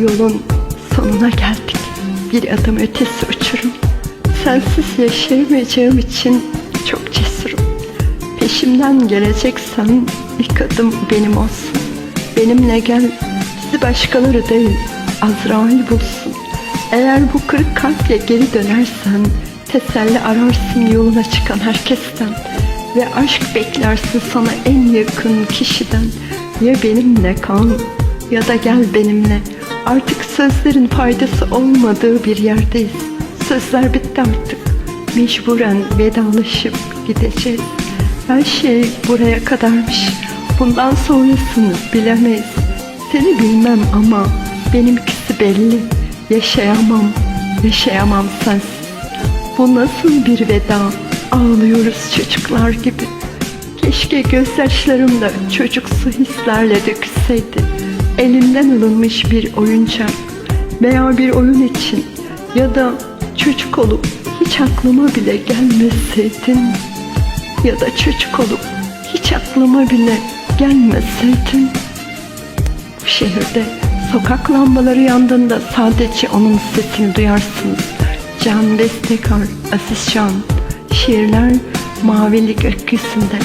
Yolun sonuna geldik. Bir adım ötesi uçurum. Sensiz yaşayamayacağım için çok cesurum. Peşimden geleceksen ilk adım benim olsun. Benimle gel, bizi başkaları değil, Azrail bulsun. Eğer bu kırık kalple geri dönersen, teselli ararsın yoluna çıkan herkesten. Ve aşk beklersin sana en yakın kişiden. Ya benimle kal ya da gel benimle. Artık sözlerin faydası olmadığı bir yerdeyiz. Sözler bitti artık. Mecburen vedalaşıp gideceğiz. Her şey buraya kadarmış. Bundan sonrasını bilemeyiz. Seni bilmem ama benimkisi belli. Yaşayamam, yaşayamam sensiz. Bu nasıl bir veda? Ağlıyoruz çocuklar gibi. Keşke gözyaşlarım da çocuksu hislerle dökülseydi. Elimden alınmış bir oyuncak veya bir oyun için ya da çocuk olup hiç aklıma bile gelmeseydin ya da çocuk olup hiç aklıma bile gelmeseydin bu şehirde sokak lambaları yandığında sadece onun sesini duyarsınız. Can Bestekar, Aziz Can, şiirler mavilik gökyüzünde